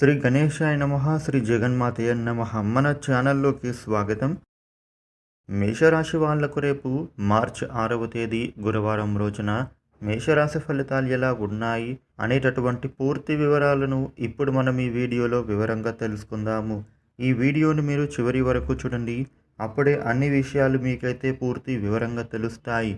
శ్రీ గణేశాయ నమ శ్రీ జగన్మాతయ నమ. మన ఛానల్లోకి స్వాగతం. మేషరాశి వాళ్ళకు రేపు మార్చ్ ఆరవ తేదీ గురువారం రోజున మేషరాశి ఫలితాలు ఎలా ఉన్నాయి అనేటటువంటి పూర్తి వివరాలను ఇప్పుడు మనం ఈ వీడియోలో వివరంగా తెలుసుకుందాము. ఈ వీడియోను మీరు చివరి వరకు చూడండి. అప్పుడే అన్ని విషయాలు మీకైతే పూర్తి వివరంగా తెలుస్తాయి.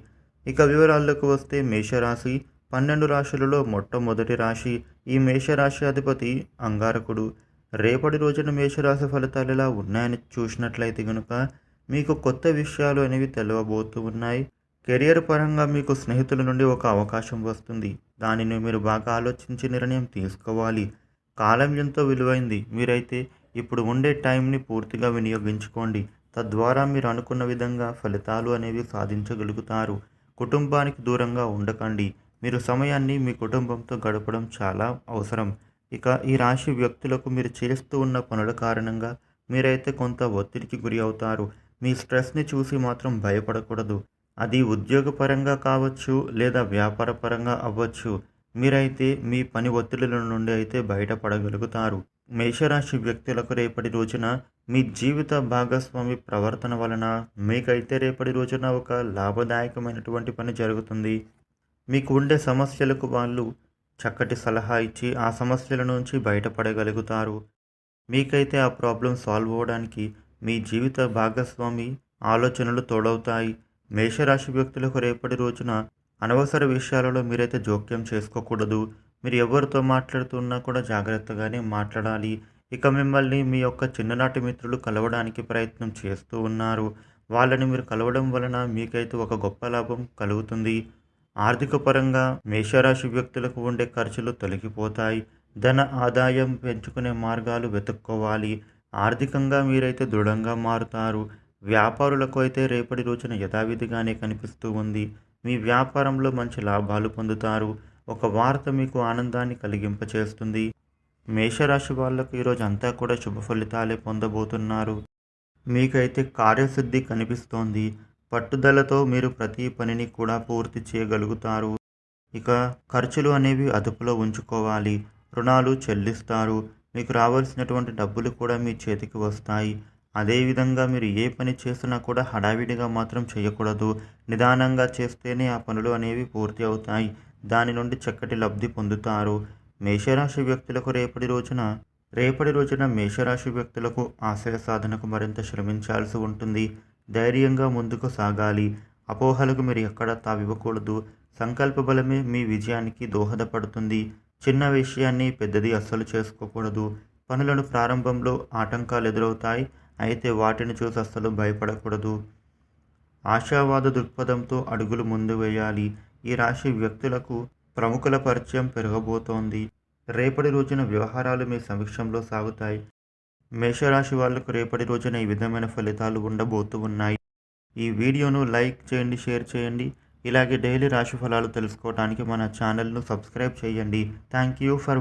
ఇక వివరాల్లోకి వస్తే మేషరాశి పన్నెండు రాశులలో మొట్టమొదటి రాశి ఈ మేషరాశి అధిపతి అంగారకుడు. రేపటి రోజున మేషరాశి ఫలితాలు ఎలా ఉన్నాయని చూసినట్లయితే కనుక మీకు కొత్త విషయాలు అనేవి తెలవబోతూ ఉన్నాయి. కెరియర్ పరంగా మీకు స్నేహితుల నుండి ఒక అవకాశం వస్తుంది. దానిని మీరు బాగా ఆలోచించి నిర్ణయం తీసుకోవాలి. కాలం ఎంతో విలువైంది. మీరైతే ఇప్పుడు ఉండే టైంని పూర్తిగా వినియోగించుకోండి. తద్వారా మీరు అనుకున్న విధంగా ఫలితాలు అనేవి సాధించగలుగుతారు. కుటుంబానికి దూరంగా ఉండకండి. మీరు సమయాన్ని మీ కుటుంబంతో గడపడం చాలా అవసరం. ఇక ఈ రాశి వ్యక్తులకు మీరు చేస్తూ ఉన్న పనుల కారణంగా మీరైతే కొంత ఒత్తిడికి గురి అవుతారు. మీ స్ట్రెస్ని చూసి మాత్రం భయపడకూడదు. అది ఉద్యోగపరంగా కావచ్చు లేదా వ్యాపారపరంగా అవ్వచ్చు. మీరైతే మీ పని ఒత్తిడిల నుండి అయితే బయటపడగలుగుతారు. మేషరాశి వ్యక్తులకు రేపటి రోజున మీ జీవిత భాగస్వామి ప్రవర్తన వలన మీకైతే రేపటి రోజున ఒక లాభదాయకమైనటువంటి పని జరుగుతుంది. మీకు ఉండే సమస్యలకు వాళ్ళు చక్కటి సలహా ఇచ్చి ఆ సమస్యల నుంచి బయటపడగలుగుతారు. మీకైతే ఆ ప్రాబ్లం సాల్వ్ అవ్వడానికి మీ జీవిత భాగస్వామి ఆలోచనలు తోడవుతాయి. మేషరాశి వ్యక్తులకు రేపటి రోజున అనవసర విషయాలలో మీరైతే జోక్యం చేసుకోకూడదు. మీరు ఎవరితో మాట్లాడుతున్నా కూడా జాగ్రత్తగానే మాట్లాడాలి. ఇక మిమ్మల్ని మీ యొక్క చిన్ననాటి మిత్రులు కలవడానికి ప్రయత్నం చేస్తూ ఉన్నారు. వాళ్ళని మీరు కలవడం వలన మీకైతే ఒక గొప్ప లాభం కలుగుతుంది. ఆర్థిక పరంగా మేషరాశి వ్యక్తులకు ఉండే ఖర్చులు తొలగిపోతాయి. ధన ఆదాయం పెంచుకునే మార్గాలు వెతుక్కోవాలి. ఆర్థికంగా మీరైతే దృఢంగా మారుతారు. వ్యాపారులకు అయితే రేపటి రోజున యథావిధిగానే కనిపిస్తూ ఉంది. మీ వ్యాపారంలో మంచి లాభాలు పొందుతారు. ఒక వార్త మీకు ఆనందాన్ని కలిగింపచేస్తుంది. మేషరాశి వాళ్ళకు ఈరోజు అంతా కూడా శుభ ఫలితాలే పొందబోతున్నారు. మీకైతే కార్యసిద్ధి కనిపిస్తోంది. పట్టుదలతో మీరు ప్రతి పనిని కూడా పూర్తి చేయగలుగుతారు. ఇక ఖర్చులు అనేవి అదుపులో ఉంచుకోవాలి. రుణాలు చెల్లిస్తారు. మీకు రావాల్సినటువంటి డబ్బులు కూడా మీ చేతికి వస్తాయి. అదేవిధంగా మీరు ఏ పని చేసినా కూడా హడావిడిగా మాత్రం చేయకూడదు. నిదానంగా చేస్తేనే ఆ పనులు అనేవి పూర్తి అవుతాయి. దాని నుండి చక్కటి లబ్ధి పొందుతారు. మేషరాశి వ్యక్తులకు రేపటి రోజున రేపటి రోజున మేషరాశి వ్యక్తులకు ఆశయ సాధనకు మరింత శ్రమించాల్సి ఉంటుంది. ధైర్యంగా ముందుకు సాగాలి. అపోహలకు మీరు ఎక్కడ తావివ్వకూడదు. సంకల్ప బలమే మీ విజయానికి దోహదపడుతుంది. చిన్న విషయాన్ని పెద్దది అస్సలు చేసుకోకూడదు. పనులను ప్రారంభంలో ఆటంకాలు ఎదురవుతాయి. అయితే వాటిని చూసి అస్సలు భయపడకూడదు. ఆశావాద దృక్పథంతో అడుగులు ముందు వేయాలి. ఈ రాశి వ్యక్తులకు ప్రముఖుల పరిచయం పెరగబోతోంది. రేపటి రోజున వ్యవహారాలు మీ సమక్షంలో సాగుతాయి. మేషరాశి వాళ్ళకు రేపటి రోజున ఈ విధమైన ఫలితాలు ఉండబోతూ ఉన్నాయి. ఈ వీడియోను లైక్ చేయండి షేర్ చేయండి. ఇలాగే డైలీ రాశి ఫలాలు తెలుసుకోవడానికి మన ఛానల్ను సబ్స్క్రైబ్ చేయండి. Thank you for